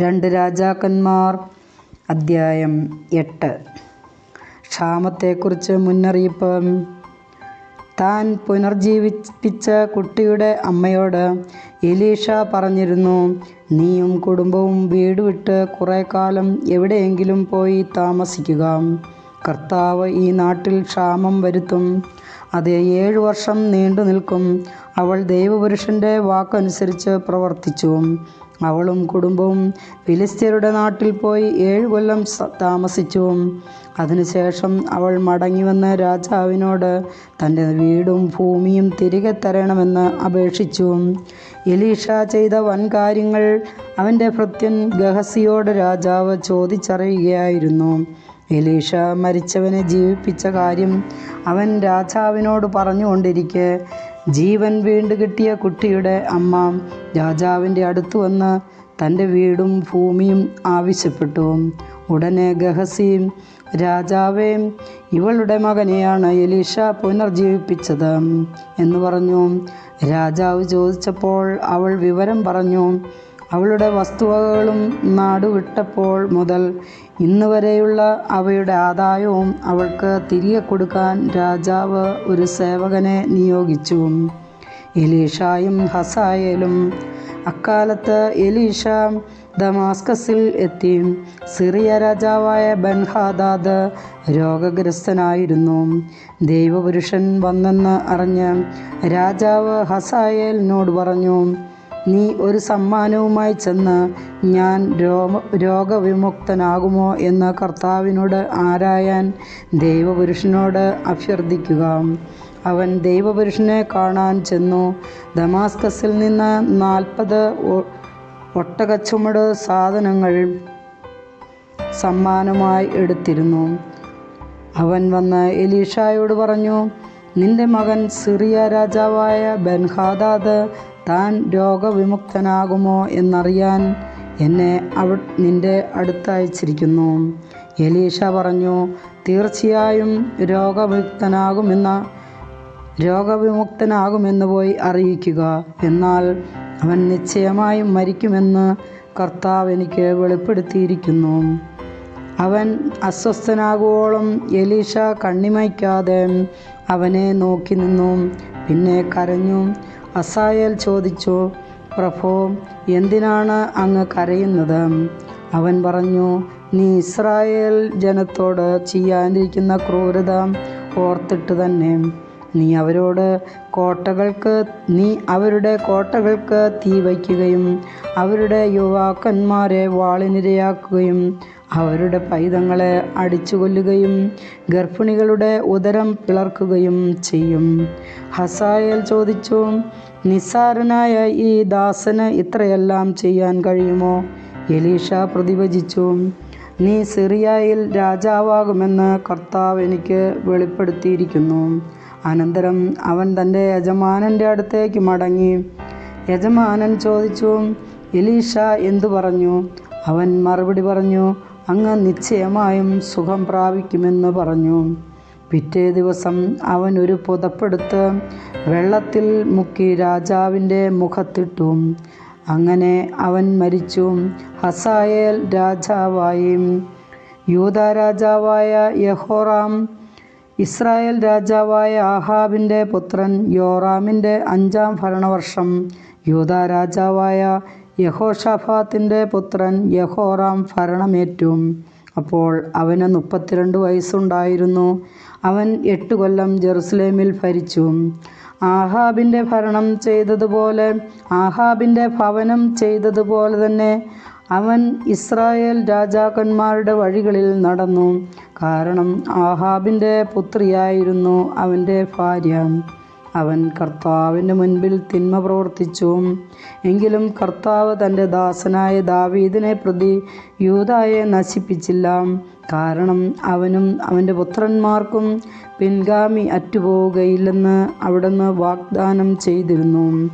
രണ്ട് രാജാക്കന്മാർ. അദ്ധ്യായം എട്ട്. ക്ഷാമത്തെക്കുറിച്ച് മുന്നറിയിപ്പ്. താൻ പുനർജീവിപ്പിച്ച കുട്ടിയുടെ അമ്മയോട് എലീഷ പറഞ്ഞിരുന്നു നീയും കുടുംബവും വീട് വിട്ട് കുറേ കാലം എവിടെയെങ്കിലും പോയി താമസിക്കുക. കർത്താവ് ഈ നാട്ടിൽ ക്ഷാമം വരുത്തും. അത് ഏഴു വർഷം നീണ്ടു നിൽക്കും അവൾ ദൈവപുരുഷന്റെ വാക്കനുസരിച്ച് പ്രവർത്തിച്ചു. അവളും കുടുംബവും ഫിലിസ്ത്യരുടെ നാട്ടിൽ പോയി ഏഴു കൊല്ലം താമസിച്ചു. അതിനുശേഷം അവൾ മടങ്ങി വന്ന രാജാവിനോട് തന്റെ വീടും ഭൂമിയും തിരികെ തരണമെന്ന് അപേക്ഷിച്ചു. എലീഷ ചെയ്ത വൻകാര്യങ്ങൾ അവന്റെ ഭൃത്യൻ ഗഹസിയോട് രാജാവ് ചോദിച്ചറിയുകയായിരുന്നു. എലീഷ മരിച്ചവനെ ജീവിപ്പിച്ച കാര്യം അവൻ രാജാവിനോട് പറഞ്ഞുകൊണ്ടിരിക്കെ ജീവൻ വീണ്ടു കിട്ടിയ കുട്ടിയുടെ അമ്മ രാജാവിന്റെ അടുത്തു വന്ന് തന്റെ വീടും ഭൂമിയും ആവശ്യപ്പെട്ടു. ഉടനെ ഗഹസിയും രാജാവേ ഇവളുടെ മകനെയാണ് എലീഷ പുനർജീവിപ്പിച്ചത് എന്ന് പറഞ്ഞു. രാജാവ് ചോദിച്ചപ്പോൾ അവൾ വിവരം പറഞ്ഞു. അവളുടെ വസ്തുവകകളും നാടുവിട്ടപ്പോൾ മുതൽ ഇന്ന് വരെയുള്ള അവയുടെ ആദായവും അവൾക്ക് തിരികെ കൊടുക്കാൻ രാജാവ് ഒരു സേവകനെ നിയോഗിച്ചു. എലീഷായും ഹസായലും അക്കാലത്ത് എലീഷ ദമാസ്കസിൽ എത്തി. സിറിയ രാജാവായ ബൻഹാദാദ് രോഗഗ്രസ്തനായിരുന്നു. ദൈവപുരുഷൻ വന്നെന്ന് അറിഞ്ഞ് രാജാവ് ഹസായേലിനോട് പറഞ്ഞു നീ ഒരു സമ്മാനവുമായി ചെന്ന് ഞാൻ രോഗ രോഗവിമുക്തനാകുമോ എന്ന് കർത്താവിനോട് ആരായാൻ ദൈവപുരുഷനോട് അഭ്യർത്ഥിക്കുക. അവൻ ദൈവപുരുഷനെ കാണാൻ ചെന്നു. ദമാസ്കസിൽ നിന്ന് നാൽപ്പത് ഒട്ടകച്ചുമട് സാധനങ്ങൾ സമ്മാനമായി എടുത്തിരുന്നു. അവൻ വന്ന് എലീഷായോട് പറഞ്ഞു നിന്റെ മകൻ സിറിയ രാജാവായ ബൻഹാദാദ് താൻ രോഗവിമുക്തനാകുമോ എന്നറിയാൻ എന്നെ അവ നിന്റെ അടുത്തയച്ചിരിക്കുന്നു. എലീഷ പറഞ്ഞു തീർച്ചയായും രോഗവിമുക്തനാകുമെന്ന രോഗവിമുക്തനാകുമെന്ന് പോയി അറിയിക്കുക. എന്നാൽ അവൻ നിശ്ചയമായും മരിക്കുമെന്ന് കർത്താവ് എനിക്ക് വെളിപ്പെടുത്തിയിരിക്കുന്നു. അവൻ അസ്വസ്ഥനാകുവോളം എലീഷ കണ്ണിമയ്ക്കാതെ അവനെ നോക്കി നിന്നു. പിന്നെ കരഞ്ഞു. അസായേൽ ചോദിച്ചു പ്രഭോ എന്തിനാണ് അങ്ങ് കരയുന്നത്? അവൻ പറഞ്ഞു നീ ഇസ്രായേൽ ജനത്തോട് ചെയ്യാനിരിക്കുന്ന ക്രൂരത ഓർത്തിട്ട് തന്നെ. നീ അവരോട് കോട്ടകൾക്ക് നീ അവരുടെ കോട്ടകൾക്ക് തീ വയ്ക്കുകയും അവരുടെ യുവാക്കന്മാരെ വാളിനിരയാക്കുകയും അവരുടെ പൈതങ്ങളെ അടിച്ചു കൊല്ലുകയും ഗർഭിണികളുടെ ഉദരം പിളർക്കുകയും ചെയ്യും. ഹസായൽ ചോദിച്ചു നിസ്സാരനായ ഈ ദാസന് ഇത്രയെല്ലാം ചെയ്യാൻ കഴിയുമോ? എലീഷ പ്രതിഭജിച്ചു നീ സിറിയയിൽ രാജാവാകുമെന്ന് കർത്താവ് എനിക്ക് വെളിപ്പെടുത്തിയിരിക്കുന്നു. അനന്തരം അവൻ തന്റെ യജമാനന്റെ അടുത്തേക്ക് മടങ്ങി. യജമാനൻ ചോദിച്ചു എലീഷ എന്തു പറഞ്ഞു? അവൻ മറുപടി പറഞ്ഞു അങ്ങ് നിശ്ചയമായും സുഖം പ്രാപിക്കുമെന്ന് പറഞ്ഞു. പിറ്റേ ദിവസം അവൻ ഒരു പുതപ്പെടുത്ത് വെള്ളത്തിൽ മുക്കി രാജാവിന്റെ മുഖത്തിട്ടു. അങ്ങനെ അവൻ മരിച്ചു. ഹസായേൽ രാജാവായി. യൂത രാജാവായ യഹോറാം ഇസ്രായേൽ രാജാവായ ആഹാബിന്റെ പുത്രൻ യോറാമിന്റെ അഞ്ചാം ഭരണവർഷം. യൂത രാജാവായ യഹോഷഫാത്തിന്റെ പുത്രൻ യഹോറാം ഭരണമേറ്റു. അപ്പോൾ അവന് മുപ്പത്തിരണ്ട് വയസ്സുണ്ടായിരുന്നു. അവൻ എട്ട് കൊല്ലം ജെറുസലേമിൽ ഭരിച്ചു. ആഹാബിന്റെ ഭരണം ചെയ്തതുപോലെ ആഹാബിന്റെ ഭവനം ചെയ്തതുപോലെ തന്നെ അവൻ ഇസ്രായേൽ രാജാക്കന്മാരുടെ വഴികളിൽ നടന്നു. കാരണം ആഹാബിന്റെ പുത്രിയായിരുന്നു അവന്റെ ഭാര്യ. അവൻ കർത്താവിന്റെ മുൻപിൽ തിന്മ പ്രവർത്തിച്ചു. എങ്കിലും കർത്താവ് തന്റെ ദാസനായ ദാവീദിനെ പ്രതി യൂതായെ നശിപ്പിച്ചില്ല. കാരണം അവനും അവന്റെ പുത്രന്മാർക്കും പിൻഗാമി അറ്റുപോവുകയില്ലെന്ന് അവിടുന്ന് വാഗ്ദാനം ചെയ്തിരുന്നു.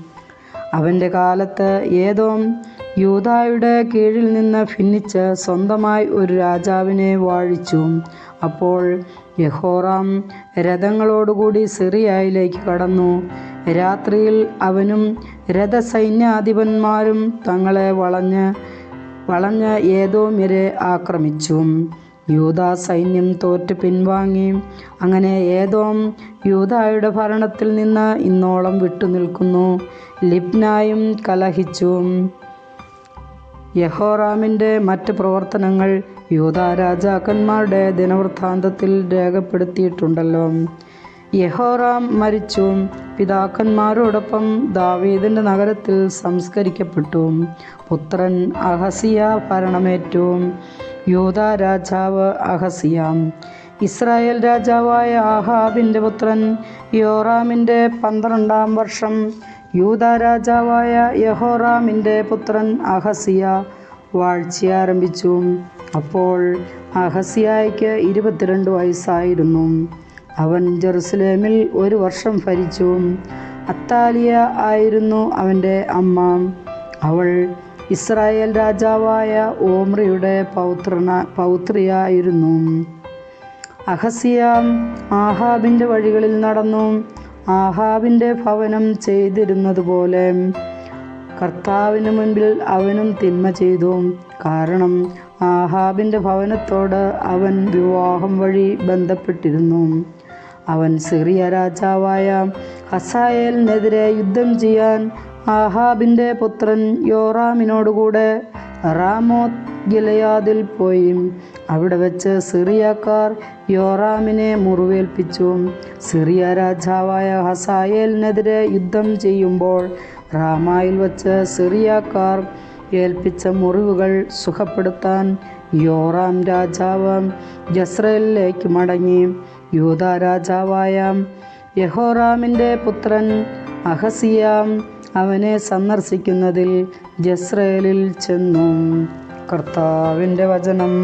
അവന്റെ കാലത്ത് ഏതോ യൂതായുടെ കീഴിൽ നിന്ന് ഭിന്നിച്ച് സ്വന്തമായി ഒരു രാജാവിനെ വാഴിച്ചു. അപ്പോൾ യഹോറാം രഥങ്ങളോടുകൂടി സിറിയായിലേക്ക് കടന്നു. രാത്രിയിൽ അവനും രഥസൈന്യാധിപന്മാരും തങ്ങളെ വളഞ്ഞ് വളഞ്ഞ ഏതോമിരെ ആക്രമിച്ചു. യൂതാ സൈന്യം തോറ്റ് പിൻവാങ്ങി. അങ്ങനെ ഏതോം യൂതായുടെ ഭരണത്തിൽ നിന്ന് ഇന്നോളം വിട്ടുനിൽക്കുന്നു. ലിപ്നായും കലഹിച്ചു. യഹോറാമിന്റെ മറ്റ് പ്രവർത്തനങ്ങൾ യൂത രാജാക്കന്മാരുടെ ദിനവൃത്താന്തത്തിൽ രേഖപ്പെടുത്തിയിട്ടുണ്ടല്ലോ. യഹോറാം മരിച്ചു. പിതാക്കന്മാരോടൊപ്പം ദാവീദിന്റെ നഗരത്തിൽ സംസ്കരിക്കപ്പെട്ടു. പുത്രൻ അഹസിയ ഭരണമേറ്റു. യൂത രാജാവ് അഹസിയ. ഇസ്രായേൽ രാജാവായ ആഹാബിന്റെ പുത്രൻ യോറാമിന്റെ പന്ത്രണ്ടാം വർഷം. യൂത രാജാവായ യഹോറാമിന്റെ പുത്രൻ അഹസിയ. വാഴ്ച ആരംഭിച്ചു. അപ്പോൾ അഹസിയായ്ക്ക് ഇരുപത്തിരണ്ട് വയസ്സായിരുന്നു. അവൻ ജെറുസലേമിൽ ഒരു വർഷം ഭരിച്ചു. അത്താലിയ ആയിരുന്നു അവന്റെ അമ്മ. അവൾ ഇസ്രായേൽ രാജാവായ ഓമ്രിയുടെ പൗത്രന പൗത്രിയായിരുന്നു. അഹസിയ ആഹാബിന്റെ വഴികളിൽ നടന്നു. ആഹാബിന്റെ ഭവനം ചെയ്തിരുന്നതുപോലെ കർത്താവിന് മുൻപിൽ അവനും തിന്മ ചെയ്തു. കാരണം ആഹാബിന്റെ ഭവനത്തോട് അവൻ വിവാഹം വഴി ബന്ധപ്പെട്ടിരുന്നു. അവൻ സിറിയ രാജാവായ ഹസായേലിനെതിരെ യുദ്ധം ചെയ്യാൻ ആഹാബിന്റെ പുത്രൻ യോറാമിനോടുകൂടെ റാമോത്ത് ഗിലയാദിൽ പോയി. അവിടെ വെച്ച് സിറിയക്കാർ യോറാമിനെ മുറിവേൽപ്പിച്ചു. സിറിയ രാജാവായ ഹസായേലിനെതിരെ യുദ്ധം ചെയ്യുമ്പോൾ റാമായിൽ വച്ച് സിറിയക്കാർ ഏൽപ്പിച്ച മുറിവുകൾ സുഖപ്പെടുത്താൻ യോറാം രാജാവ് ജസ്രയിലേക്ക് മടങ്ങി. യൂത രാജാവായ യഹോറാമിന്റെ പുത്രൻ അഹസിയാം അവനെ സന്ദർശിക്കുന്നതിൽ ജസ്രയേലിൽ ചെന്നു. കർത്താവിന്റെ വചനം.